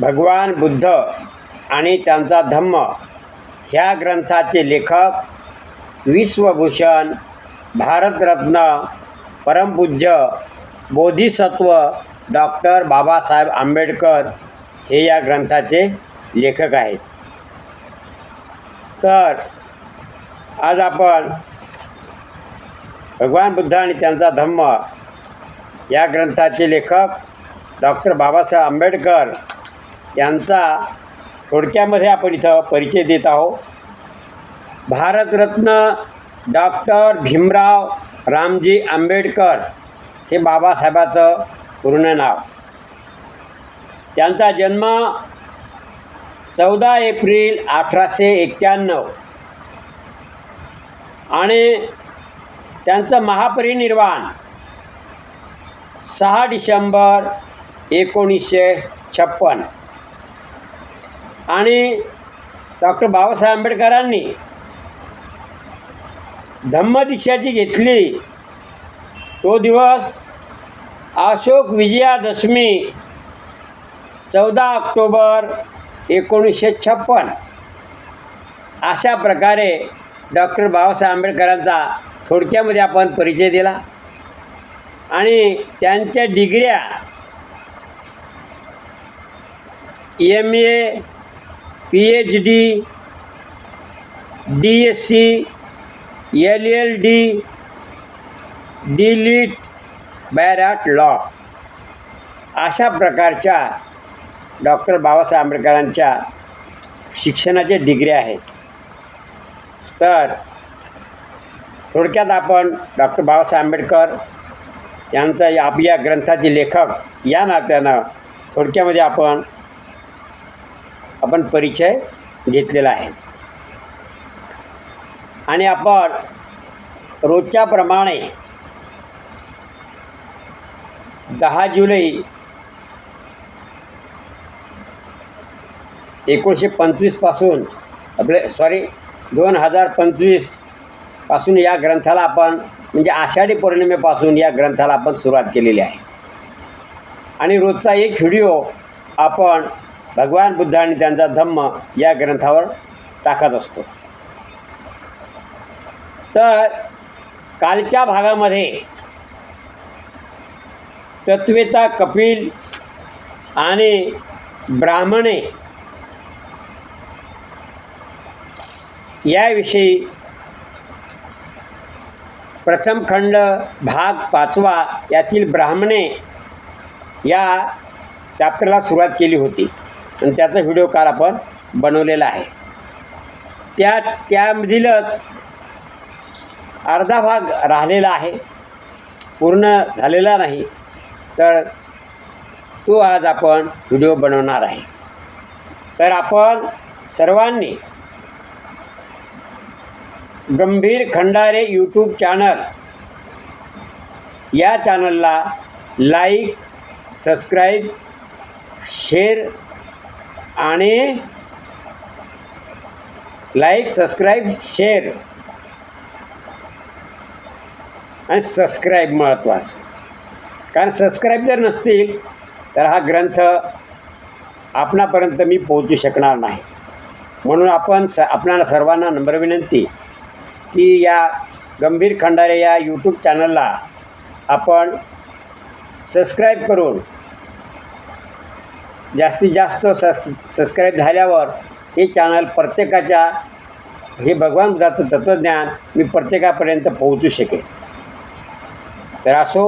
भगवान बुद्ध आणि त्यांचा धम्म. ह्या ग्रंथाचे लेखक विश्वभूषण भारतरत्न परमपूज्य बोधिसत्व डॉक्टर बाबासाहेब आंबेडकर हे या ग्रंथाचे लेखक आहेत. तर आज आपण भगवान बुद्ध आणि त्यांचा धम्म या ग्रंथाचे लेखक डॉक्टर बाबासाहेब आंबेडकर यांचा थोडक्यामध्ये आपण इथं परिचय देत आहोत. भारतरत्न डॉक्टर भीमराव रामजी आंबेडकर हे बाबासाहेबाचं पूर्ण नाव. त्यांचा जन्म चौदा एप्रिल अठराशे एक्क्याण्णव. आणि त्यांचं महापरिनिर्वाण सहा डिसेंबर एकोणीसशे छप्पन. आणि डॉक्टर बाबासाहेब आंबेडकरांनी धम्मदीक्षा जी घेतली. तो दिवस अशोक विजयादशमी चौदा ऑक्टोबर एकोणीसशे छप्पन. अशा प्रकारे डॉक्टर बाबासाहेब आंबेडकरांचा थोडक्यामध्ये आपण परिचय दिला. आणि त्यांच्या डिग्र्या M A P H D D S C L L D D Litt bar at law अशा प्रकारच्या डॉक्टर बाबासाहेब आंबेडकरांच्या शिक्षणाचे डिग्री आहेत. तर थोडक्यात आपण डॉक्टर बाबासाहेब आंबेडकर यांचा या आपल्या ग्रंथाचे लेखक या नात्यानं थोडक्यामध्ये आपण आपण परिचय घेतलेला आहे. आणि आपण रोजच्याप्रमाणे दहा जुलै एकोणीसशे पंचवीसपासून आपले सॉरी दोन हजार पंचवीसपासून या ग्रंथाला आपण म्हणजे आषाढी पौर्णिमेपासून या ग्रंथाला आपण सुरुवात केलेली आहे. आणि रोजचा एक व्हिडिओ आपण भगवान बुद्ध आणि त्यांचा धम्म या ग्रंथावर टाकत असतो. तर कालच्या भागामध्ये तत्वेता कपिल आणि ब्राह्मणे याविषयी प्रथम खंड भाग पाचवा यातील ब्राह्मणे या चॅप्टरला सुरुवात केली होती. त्याचा व्हिडिओ काल आपण बनवलेला आहे. त्या त्यामधीलच अर्धा भाग राहिलेला आहे. पूर्ण झालेला नाही. तर तो आज आपण व्हिडिओ बनवणार आहे. तर आपण सर्वांनी गंभीर खंडारे यूट्यूब चॅनल या चॅनलला लाईक सबस्क्राईब शेअर आणि लाईक सबस्क्राईब शेअर आणि सबस्क्राईब महत्त्वाचं कारण सबस्क्राईब जर नसतील तर हा ग्रंथ आपणापर्यंत मी पोहोचू शकणार नाही. म्हणून आपण स आपणाला सर्वांना नम्र विनंती की या गंभीर खंडारे या यूट्यूब चॅनलला आपण सबस्क्राईब करून जास्तीत जास्त सस सबस्क्राईब झाल्यावर हे चॅनल प्रत्येकाच्या हे भगवान बुद्धाचं तत्त्वज्ञान मी प्रत्येकापर्यंत पोहोचू शकेल तर असो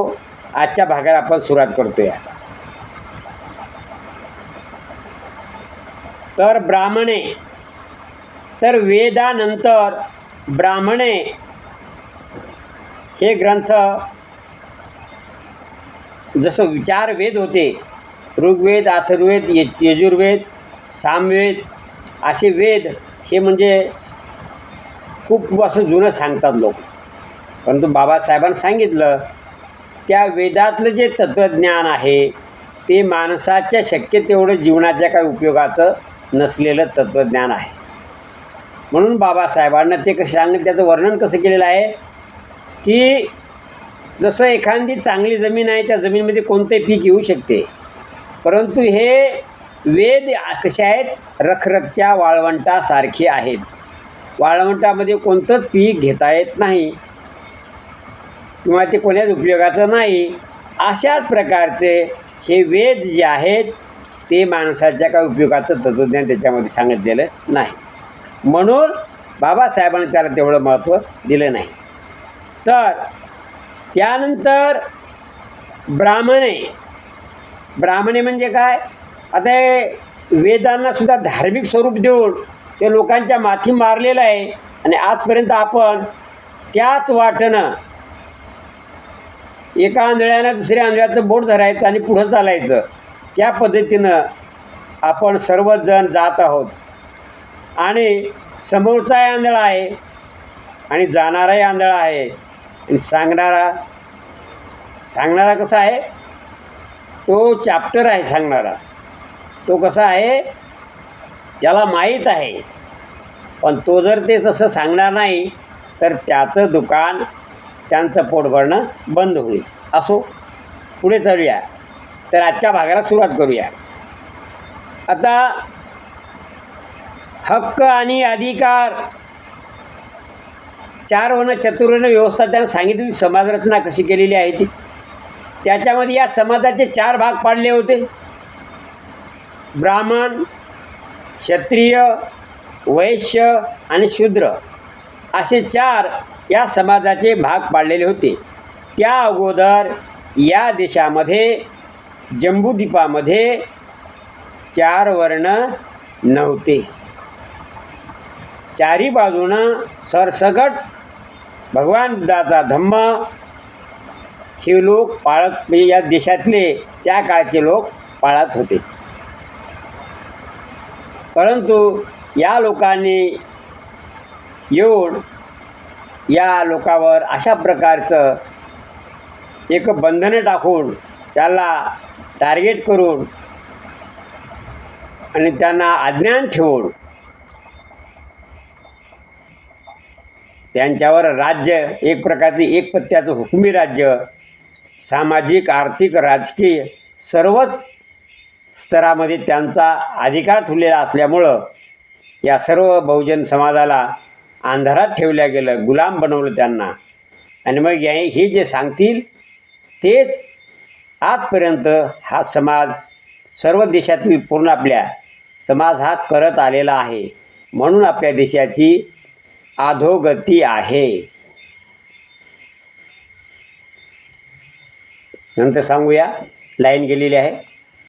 आजच्या भागाला आपण सुरुवात करतो या तर ब्राह्मणे तर वेदानंतर ब्राह्मणे हे ग्रंथ जसं विचार वेद होते ऋग्वेद अथर्वेद ये यजुर्वेद सामवेद असे वेद हे म्हणजे खूप असं जुनं सांगतात लोक. परंतु बाबासाहेबांनी सांगितलं त्या वेदातलं जे तत्त्वज्ञान आहे ते माणसाच्या शक्य तेवढं जीवनाच्या काही उपयोगाचं नसलेलं तत्त्वज्ञान आहे. म्हणून बाबासाहेबांना ते कसं सांगितलं त्याचं वर्णन कसं केलेलं आहे की जसं एखादी चांगली जमीन आहे त्या जमीनमध्ये कोणतेही पीक येऊ शकते. परंतु हे वेद कसे आहेत? रखरखत्या वाळवंटासारखे आहेत. वाळवंटामध्ये कोणतंच पीक घेता येत नाही. किंवा ते कोण्याच उपयोगाचं नाही. अशाच प्रकारचे हे वेद जे आहेत ते माणसाच्या काय उपयोगाचं तत्त्वज्ञान त्याच्यामध्ये सांगितलेलं नाही. म्हणून बाबासाहेबांनी त्याला तेवढं महत्त्व दिलं नाही. तर त्यानंतर ब्राह्मणे ब्राह्मणे म्हणजे काय? आता हे वेदांना सुद्धा धार्मिक स्वरूप देऊन ते लोकांच्या माथी मारलेलं आहे. आणि आजपर्यंत आपण त्याच वाटणं एका आंधळ्यानं दुसऱ्या आंधळ्याचं बोट धरायचं आणि पुढं चालायचं. त्या पद्धतीनं आपण सर्वजण जात आहोत. आणि समोरचाही आंधळा आहे आणि जाणाराही आंधळा आहे. आणि सांगणारा सांगणारा कसा आहे? तो चॅप्टर आहे सांगणारा. तो कसा आहे? त्याला माहीत आहे. पण तो जर ते तसं सांगणार नाही तर त्याचं दुकान त्यांचं पोट भरणं बंद होईल. असो. पुढे चालूया. तर आजच्या भागाला सुरुवात करूया. आता हक्क आणि अधिकार. चार वन चतुर्वर्ण व्यवस्था त्यानं सांगितली. समाजरचना कशी केलेली आहे ती. त्याच्यामध्ये या समाजाचे चार भाग पाडले होते. ब्राह्मण क्षत्रिय वैश्य आणि शूद्र. असे चार या समाजाचे भाग पाडलेले होते. त्या अगोदर या देशामध्ये जम्बूद्वीपामध्ये चार वर्ण नव्हते. चारी बाजूनं सरसकट भगवान बुद्धाचा धम्म हे लोक पाळत म्हणजे या देशातले त्या काळचे लोक पाळत होते. परंतु या लोकांनी येऊन या लोकावर अशा प्रकारचं एक बंधनं टाकून त्याला टार्गेट करून आणि त्यांना अज्ञान ठेवून त्यांच्यावर राज्य एक प्रकारचे एक पत्त्याचं हुकुमी राज्य सामाजिक आर्थिक राजकीय सर्वच स्तरामध्ये त्यांचा अधिकार ठेवलेला असल्यामुळं या सर्व बहुजन समाजाला अंधारात ठेवल्या गेलं गुलाम बनवलं त्यांना. आणि मग या हे जे सांगतील तेच आजपर्यंत हा समाज सर्व देशातील पूर्ण आपल्या समाज हा करत आलेला आहे. म्हणून आपल्या देशाची अधोगती आहे. नंतर सांगूया. लाईन गेलेली आहे.